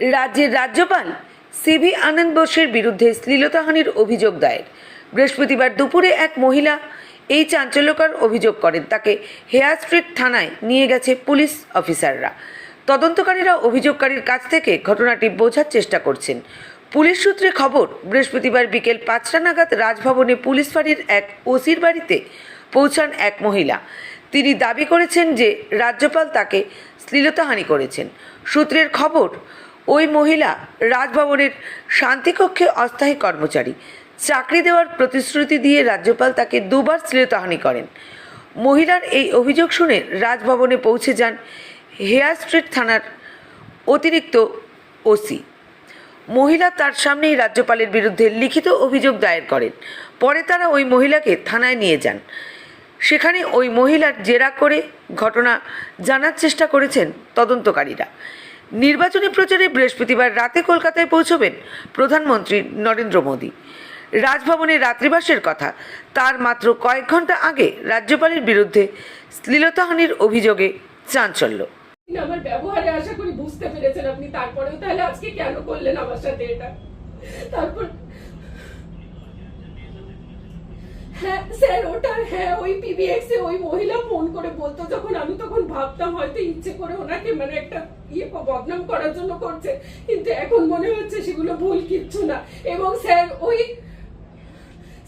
রাজ্যের রাজ্যপাল সিভি আনন্দ বোসের বিরুদ্ধে শ্লীলতাহানির অভিযোগ দায়ের। বৃহস্পতিবার দুপুরে এক মহিলা এই চাঞ্চল্যকর অভিযোগ করেন। তাকে হেয়ার স্ট্রিট থানায় নিয়ে গেছে পুলিশ অফিসাররা। তদন্তকারীরা অভিযোগকারীর কাছ থেকে ঘটনাটি বোঝার চেষ্টা করছেন। পুলিশ সূত্রে খবর, বৃহস্পতিবার বিকেল পাঁচটা নাগাদ রাজভবনে পুলিশ ফাঁড়ির এক ওসির বাড়িতে পৌঁছান এক মহিলা। তিনি দাবি করেছেন যে রাজ্যপাল তাকে শ্লীলতাহানি করেছেন। সূত্রের খবর ওই মহিলা রাজভবনের শান্তিকক্ষে অস্থায়ী কর্মচারী। চাকরি দেওয়ার প্রতিশ্রুতি দিয়ে রাজ্যপাল তাকে দুবার শ্লীলতাহানি করেন। মহিলার এই অভিযোগ শুনে রাজভবনে পৌঁছে যান হেয়ার স্ট্রিট থানার অতিরিক্ত ওসি। মহিলা তার সামনেই রাজ্যপালের বিরুদ্ধে লিখিত অভিযোগ দায়ের করেন। পরে তারা ওই মহিলাকে থানায় নিয়ে যান। সেখানে ওই মহিলার জেরা করে ঘটনা জানার চেষ্টা করেছেন তদন্তকারীরা। নির্বাচনী প্রচারে বৃহস্পতিবার রাতে কলকাতায় পৌঁছবেন প্রধানমন্ত্রী নরেন্দ্র মোদী। রাজভবনে রাত্রিবাসের কথা, তার মাত্র কয়েক ঘণ্টা আগে রাজ্যপালের বিরুদ্ধে শ্লীলতাহানির অভিযোগে চাঞ্চল্য। আমার ব্যবহারে আশা করি বুঝতে পেরেছেন আপনি, তারপরেও তাহলে আজকে কেন করলেন আমার সাথে এটা? তারপর হ্যাঁ স্যার, ওটা হ্যাঁ ওই পিবিএক্স ওই মহিলা ফোন করে বলতো, যখন আমি তখন ভাবতাম হয়তো ইচ্ছে করে ওনাকে মানে একটা ইয়ে বদনাম করার জন্য করছে। কিন্তু এখন মনে হচ্ছে সেগুলো ভুল কিচ্ছু না। এবং স্যার, ওই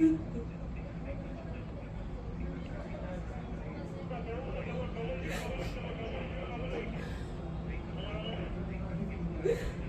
Yeah.